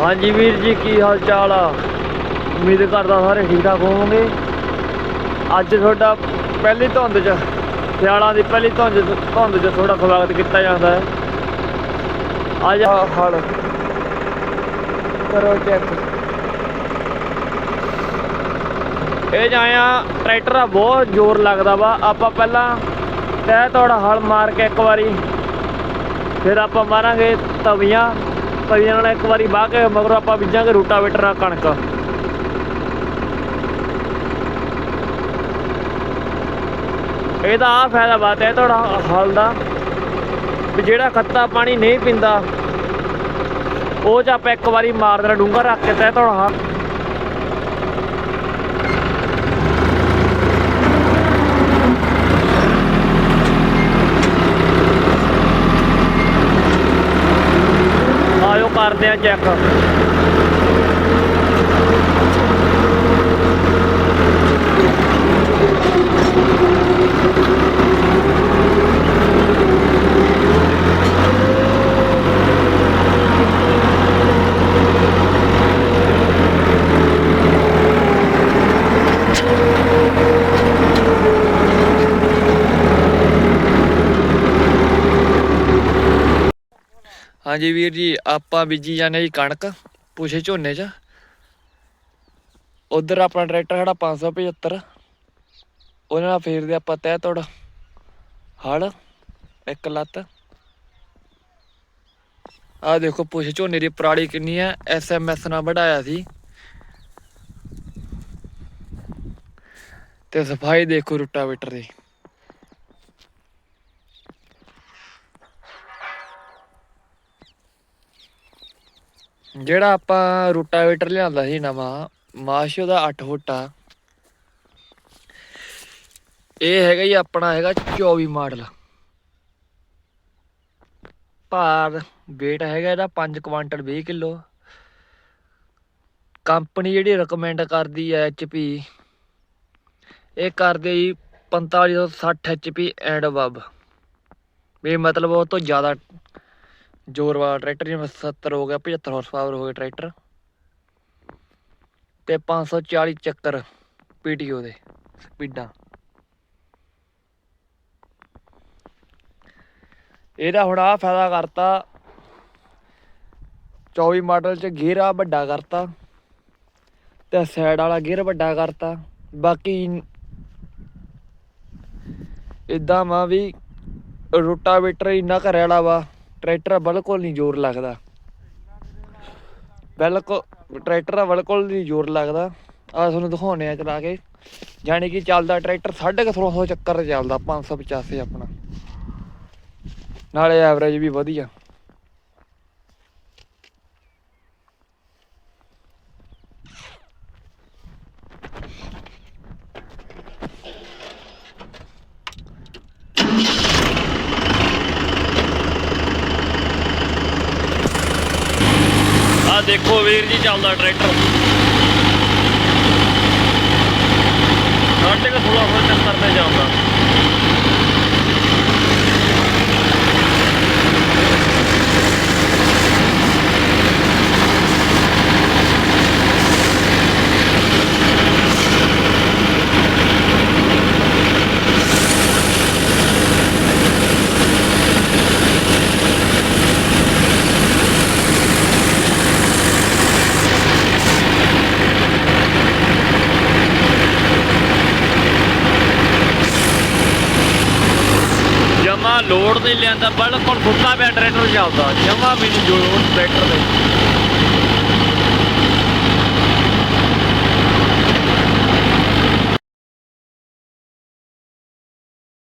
ਹਾਂਜੀ ਵੀਰ ਜੀ ਕੀ ਹਾਲ ਚਾਲ ਆ? ਉਮੀਦ ਕਰਦਾ ਸਾਰੇ ਠੀਕ ਠਾਕ ਹੋਵੋਗੇ। ਅੱਜ ਤੁਹਾਡਾ ਪਹਿਲੀ ਧੁੰਦ 'ਚ ਸਿਆਲਾਂ ਦੀ ਪਹਿਲੀ ਧੁੰਦ ਧੁੰਦ 'ਚ ਥੋੜਾ ਸਵਾਗਤ ਕੀਤਾ ਜਾਂਦਾ ਹੈ। ਅੱਜ ਹਲ। ਕਰੋ ਚੈੱਕ। ਇਹ ਜਾਇਆ ਟਰੈਕਟਰ ਆ ਬਹੁਤ ਜ਼ੋਰ ਲੱਗਦਾ ਵਾ। ਆਪਾਂ ਪਹਿਲਾਂ ਤੈ ਤੋੜਾ ਹਲ ਮਾਰ ਕੇ ਇੱਕ ਵਾਰੀ ਫਿਰ ਆਪਾਂ ਮਾਰਾਂਗੇ ਤਵੀਆਂ। ਤਵੀਆਂ ਨਾਲ ਇੱਕ ਵਾਰੀ ਵਾਹ ਕੇ ਮਗਰੋਂ ਆਪਾਂ ਬੀਜਾਂਗੇ ਰੂਟਾਵੇਟਰ ਨਾਲ ਕਣਕ। ਇਹਦਾ ਆ ਫਾਇਦਾ ਬਾਤ ਹੈ ਤੁਹਾਡਾ ਹਲ ਦਾ, ਵੀ ਜਿਹੜਾ ਖੱਤਾ ਪਾਣੀ ਨਹੀਂ ਪੀਂਦਾ, ਉਹ ਚ ਆਪਾਂ ਇੱਕ ਵਾਰੀ ਮਾਰ ਦੇਣਾ ਡੂੰਗਾ ਰੱਖ ਕੇ ਤੈ ਤੁਹਾਡਾ ਕਰਦੇ ਆ ਚੈੱਕ। ਹਾਂਜੀ ਵੀਰ ਜੀ, ਆਪਾਂ ਬੀਜੀ ਜਾਂਦੇ ਜੀ ਕਣਕ, ਪੁਛੇ ਝੋਨੇ 'ਚ। ਉਧਰ ਆਪਣਾ ਟਰੈਕਟਰ ਖੜਾ 575 ਉਹਨਾਂ ਨਾਲ ਫੇਰਦੇ ਆਪਾਂ ਤਹਿ ਤੋੜ, ਹਲ, ਇੱਕ ਲੱਤ। ਆ ਦੇਖੋ ਪੁਛ ਝੋਨੇ ਦੀ ਪਰਾਲੀ ਕਿੰਨੀ ਹੈ ਐਸਐਮਐਸ ਨਾਲ ਵਢਾਇਆ ਸੀ। ਤੇ ਸਫ਼ਾਈ ਦੇਖੋ ਰੂਟਾਵੇਟਰ ਦੀ। ਜਿਹੜਾ ਆਪਾਂ ਰੂਟਾਵੇਟਰ ਲਿਆਂਦਾ ਸੀ ਨਵਾਂ, ਮਾਸ਼ੋ ਦਾ 8 ਫੁੱਟ। ਇਹ ਹੈਗਾ ਜੀ ਆਪਣਾ ਹੈਗਾ 24 ਮਾਡਲ। ਭਾਰ weight ਹੈਗਾ ਇਹਦਾ 5 ਕੁਆਂਟਲ 20 ਕਿਲੋ। ਕੰਪਨੀ ਜਿਹੜੀ ਰეკਮੈਂਡ ਕਰਦੀ ਹੈ HP ਇਹ ਕਰਦੇ ਜੀ 4560 HP ਐਂਡ ਅਬਵ ਵੀ ਮਤਲਬ ਉਹ ਤੋਂ ਜ਼ਿਆਦਾ ਜ਼ੋਰ ਵਾਲਾ ਟਰੈਕਟਰ ਜਿਵੇਂ 70 ਹੋ ਗਿਆ 75 ਹਾਰਸ ਪਾਵਰ ਹੋ ਗਿਆ ਟਰੈਕਟਰ ਤੇ 540 ਚੱਕਰ ਪੀਟੀਓ ਦੇ ਸਪੀਡਾਂ। ਇਹਦਾ ਹੁਣ ਆ ਫਾਇਦਾ ਕਰਤਾ 24 ਮਾਡਲ ਚ ਗੇਅਰ ਆ ਵੱਡਾ ਕਰਤਾ ਤੇ ਸਾਈਡ ਵਾਲਾ ਗੇਅਰ ਵੱਡਾ ਕਰਤਾ। ਬਾਕੀ ਇਦਾਂ ਵਾ ਵੀ ਰੋਟਾਵੇਟਰ ਇੰਨਾ ਘਰੇ ਵਾਲਾ ਵਾ ਟਰੈਕਟਰ ਬਿਲਕੁਲ ਨਹੀਂ ਜ਼ੋਰ ਲੱਗਦਾ। ਬਿਲਕੁਲ, ਟਰੈਕਟਰ ਬਿਲਕੁਲ ਨਹੀਂ ਜ਼ੋਰ ਲੱਗਦਾ। ਆ ਤੁਹਾਨੂੰ ਦਿਖਾਉਣੇ ਆ ਚਲਾ ਕੇ। ਯਾਨੀ ਕਿ ਚੱਲਦਾ ਟਰੈਕਟਰ 1650 ਚੱਕਰ ਤੇ ਚੱਲਦਾ 585 ਆਪਣਾ। ਨਾਲੇ ਐਵਰੇਜ ਵੀ ਵਧੀਆ ਆ ਦੇਖੋ ਵੀਰ ਜੀ ਚੱਲਦਾ ਟਰੈਕਟਰ ਸਾਢੇ ਕੁ 1600 ਚੱਕਰ ਤੇ ਚੱਲਦਾ ਜਮਾ ਲੋਡ ਨਹੀਂ ਲਿਆਂਦਾ ਬਿਲਕੁਲ ਸੁੱਤਾ ਪਿਆ, ਟਰੈਕਟਰ ਚੱਲਦਾ, ਜਮਾ ਵੀ ਨਹੀਂ ਲੋਡ ਟਰੈਕਟਰ ਦੇ